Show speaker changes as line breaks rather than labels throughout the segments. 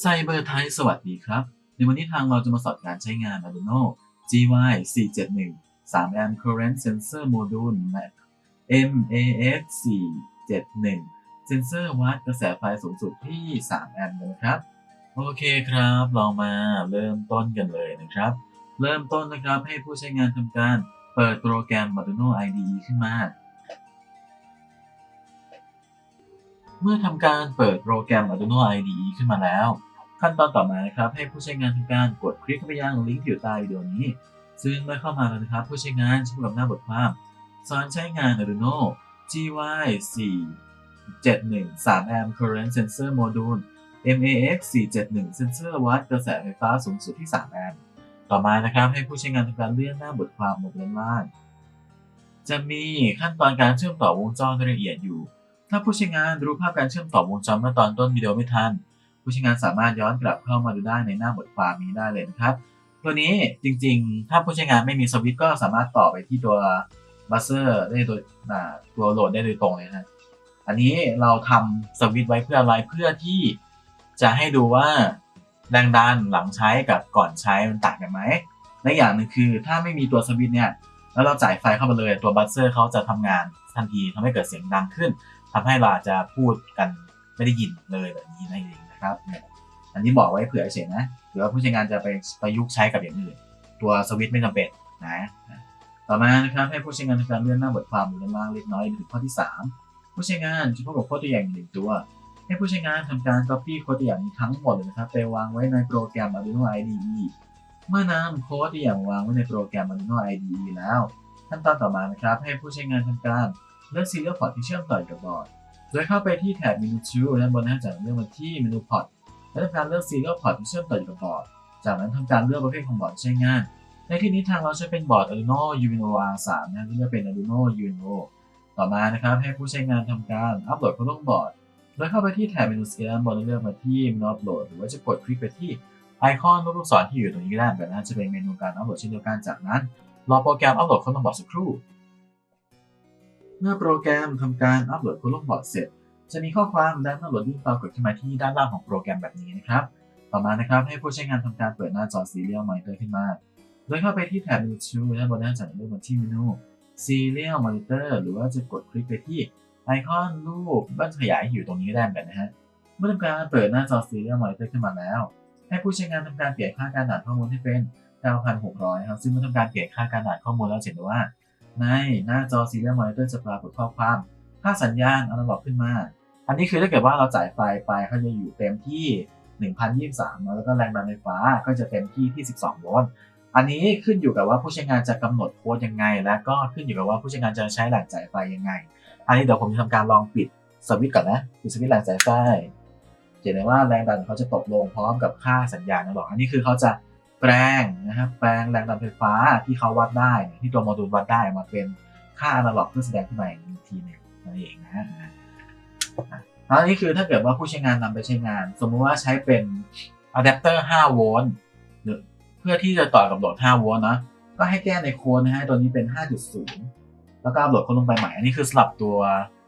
ไซเบอร์ไทยสวัสดีครับ ในวันนี้ทางเราจะมาสอนการใช้งาน Arduino GY 471 3 a m current sensor module Mac MAX 471 เซนเซอร์วัดกระแสไฟสูงสุดที่ 3 แอมป์นะครับ โอเคครับ เรามาเริ่มต้นกันเลยนะครับ เริ่มต้นนะครับให้ผู้ใช้งานทำการเปิดโปรแกรม Arduino IDE ขึ้นมา เมื่อทำการเปิดโปรแกรม Arduino IDE ขึ้นมาแล้ว ขั้นตอนต่อมานะครับ ให้ผู้ใช้งานทำการกดคลิกเข้าไปยังลิงก์ที่อยู่ใต้วิดีโอนี้ ซึ่งเมื่อเข้ามาแล้วนะครับ ผู้ใช้งานจะพบกับหน้าบทความสอนใช้งาน Arduino GY 4 71 3 amp current sensor module MAX 471เซนเซอร์วัดกระแสไฟฟ้าสูงสุดที่ 3 แอมป์ต่อมานะครับ ให้ผู้ใช้งานทำการเลื่อนหน้าบทความลงด้านล่างจะมีขั้นตอนการเชื่อมต่อวงจรรายละเอียดอยู่ ถ้าผู้ใช้งานรู้ภาพการเชื่อมต่อวงจรเมื่อตอนต้นวิดีโอไม่ทัน ผู้ใช้งานสามารถย้อนกลับเข้ามาดูได้ในหน้าบทความนี้ได้เลยนะครับ ตัวนี้จริงๆ ถ้าผู้ใช้งานไม่มีสวิตช์ก็สามารถต่อไปที่ตัวบัสเซอร์ได้โดยตัวโหลดได้โดยตรงเลยนะอันนี้เราทำสวิตช์ไว้เพื่ออะไรเพื่อที่จะให้ดูว่าแรงดันหลังใช้กับก่อนใช้มันต่างกันไหมและอย่างหนึ่งคือถ้าไม่มีตัวสวิตช์เนี่ยแล้วเราจ่ายไฟเข้าไปเลยตัวบัสเซอร์เขาจะทำงานทันทีทำให้เกิดเสียงดังขึ้นทำให้เราอาจจะพูดกันไม่ได้ยินเลยแบบนี้นั่นเอง นะครับ อันนี้บอกไว้เผื่อเฉยนะหรือว่าผู้ใช้งานจะไปประยุกต์ใช้กับอย่างอื่น ตัวสวิตช์ไม่จำเป็นนะ ต่อมานะครับให้ผู้ใช้งานทำการเลื่อนหน้าบทความลงล่างเล็กน้อยไปถึงข้อที่ 3 ผู้ใช้งานจะพบกับโค้ดตัวอย่างหนึ่งตัว ให้ผู้ใช้งานทำการ copy โค้ดตัวอย่างนี้ทั้งหมดเลยนะครับไปวางไว้ในโปรแกรม Arduino IDE เมื่อนำโค้ดตัวอย่างวางไว้ในโปรแกรม Arduino IDE แล้วขั้นตอนต่อมานะครับให้ผู้ใช้งานทำการเลือก serial port ที่เชื่อมต่อกับบอร์ด โดยเข้าไปที่แถบเมนู Tool ด้านบนหน้าจากเลือกมาที่เมนู Port และทำการเลือก serial port ที่เชื่อมต่ออยู่กับบอร์ด จากนั้นทำการเลือกประเภทของบอร์ดใช้งาน ในที่นี้ทางเราใช้เป็นบอร์ด Arduino Uno R3 นะที่เลือกเป็น Arduino Uno ต่อมานะครับให้ผู้ใช้งานทำการอัปโหลดเข้าลงบอร์ดโดยเข้าไปที่แถบเมนูสเกลด้านบนแล้วเลือกมาที่เมนูอัปโหลดหรือว่าจะกดคลิกไปที่ไอคอนรูปลูกศรที่อยู่ตรงนี้ก็ได้แบบนั้นจะเป็นเมนูการอัปโหลดเช่นเดียวกันจากนั้นรอโปรแกรมอัปโหลดเข้าลงบอร์ดสักครู่ เมื่อโปรแกรมทำการอัปโหลดเข้าลงบอร์ดเสร็จ จะมีข้อความด้านหน้าโหลดดิ้งปรากฏขึ้นมาที่ด้านล่างของโปรแกรมแบบนี้นะครับ ต่อมานะครับให้ผู้ใช้งานทำการเปิดหน้าจอ Serial Monitor ขึ้นมา โดยเข้าไปที่แถบเมนูด้านบนหน้าจอเลือกมาที่เมนู Serial Monitor หรือว่าจะกดคลิกไปที่ไอคอนรูปบ้านขยายอยู่ตรงนี้ก็ได้เหมือนกันนะฮะ เมื่อทำการเปิดหน้าจอ Serial Monitor ขึ้นมาแล้ว ให้ผู้ใช้งานทำการเปลี่ยนค่าการอ่านข้อมูลให้เป็น 9,600 ครับ ซึ่งเมื่อทำการเปลี่ยนค่าการอ่านข้อมูลแล้วเห็นว่า ในหน้าจอ Serial Monitor จะปรากฏข้อความค่าสัญญาณอนาล็อกขึ้นมา อันนี้คือถ้าเกิดว่าเราจ่ายไฟไปเขาจะอยู่เต็มที่ 1,023เนอะแล้วก็แรงดันไฟฟ้าก็จะเต็มที่ที่ 12 โวลต์อันนี้ขึ้นอยู่กับว่าผู้ใช้งานจะกำหนดโค้ดยังไง และก็ขึ้นอยู่กับว่าผู้ใช้งานจะใช้แหล่งจ่ายไฟยังไง อันนี้เดี๋ยวผมจะทำการลองปิดสวิตช์ก่อนนะปิดสวิตช์แรงจ่ายไฟจะเห็นได้ว่าแรงดันเขาจะตกลงพร้อมกับค่าสัญญาณนะหรอกอันนี้คือเขาจะ แปลงนะครับแปลงแรงดันไฟฟ้าที่เขาวัดได้ ที่ตัวโมดูลวัดได้มาเป็นค่าอนาล็อกเพื่อแสดงขึ้นมาอีกทีหนึ่งนั่นเองนะฮะอันนี้คือถ้าเกิดว่าผู้ใช้งานนำไปใช้งาน สมมุติว่าใช้เป็นอะแดปเตอร์ 5 โวลต์หรือเพื่อที่จะต่อกับโหลด 5 โวลต์นะก็ให้แก้ในโค้ดนะฮะตัวนี้เป็น 5.0 แล้วก็อัปโหลดโค้ดลงไปใหม่ อันนี้คือสลับตัว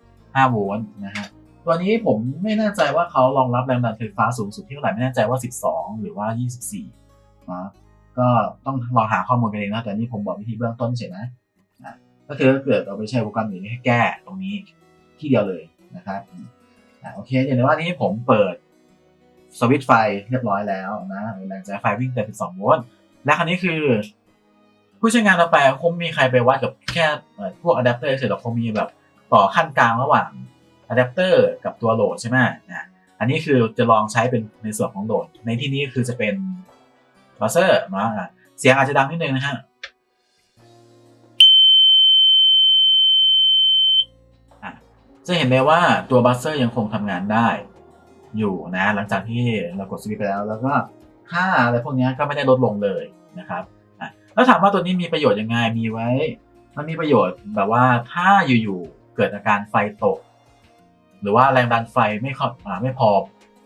5 โวลต์นะฮะตัวนี้ผมไม่แน่ใจว่าเขารองรับแรงดันไฟฟ้าสูงสุดที่เท่าไหร่ไม่แน่ใจว่า 12 หรือว่า 24 นะก็ต้องลองหาข้อมูลกันเองนะแต่นี่ผมบอกวิธีเบื้องต้นเฉยนะนะก็คือเกิดเอาไปใช้อุปกรณ์อื่นให้แก้ตรงนี้ที่เดียวเลยนะครับอะโอเคอย่างในว่านี้ผมเปิดสวิตช์ไฟเรียบร้อยแล้วนะแรงจ่ายไฟวิ่งเต็ม12โวลต์และคราวนี้คือ ผู้ใช้งานเราไปคงมีใครไปวัดกับแค่พวกอะแดปเตอร์เฉยๆหรอกคงมีแบบต่อขั้นกลางระหว่างอะแดปเตอร์กับตัวโหลดใช่ไหมนะอันนี้คือจะลองใช้เป็นในส่วนของโหลด ในที่นี้คือจะเป็น บัสเซอร์นะอะเสียงอาจจะดังนิดนึงนะฮะจะเห็นเลยว่าตัวบัสเซอร์ยังคงทำงานได้อยู่นะ หลังจากที่เรากดสวิตไปแล้ว แล้วก็ค่าอะไรพวกนี้ก็ไม่ได้ลดลงเลยนะครับแล้วถามว่าตัวนี้มีประโยชน์ยังไงมีไว้ มันมีประโยชน์แบบว่าถ้าอยู่ๆเกิดอาการไฟตก หรือว่าแรงดันไฟไม่ค่อยอ่าไม่พอ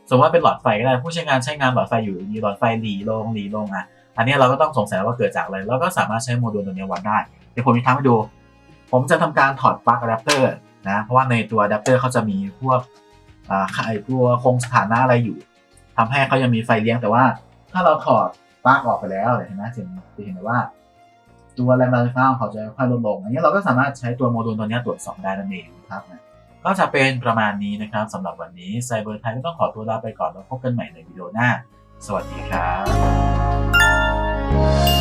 สมมติว่าเป็นหลอดไฟก็ได้ผู้ใช้งานใช้งานหลอดไฟอยู่มีหลอดไฟหลีลงหลีลงอะอันนี้เราก็ต้องสงสัยว่าเกิดจากอะไรแล้วก็สามารถใช้โมดูลตัวนี้วัดได้เดี๋ยวผมจะทำให้ดู ผมจะทำการถอดปลั๊กอะแดปเตอร์นะเพราะว่าในตัวอะแดปเตอร์เขาจะมีพวกอ่าไอตัวคงสถานะอะไรอยู่ทำให้เขายังมีไฟเลี้ยงแต่ว่า ถ้าเราถอดปลั๊กออกไปแล้วเห็นไหมจะจะเห็นได้ว่าตัวแรงดันไฟฟ้าของเขาจะค่อยลดลง อันนี้เราก็สามารถใช้ตัวโมดูลตัวนี้ตรวจสอบได้นั่นเองนะครับนะ ก็จะเป็นประมาณนี้นะครับสำหรับวันนี้ไซเบอร์ไทยก็ต้องขอตัวลาไปก่อนแล้วพบกันใหม่ในวิดีโอหน้า สวัสดีครับ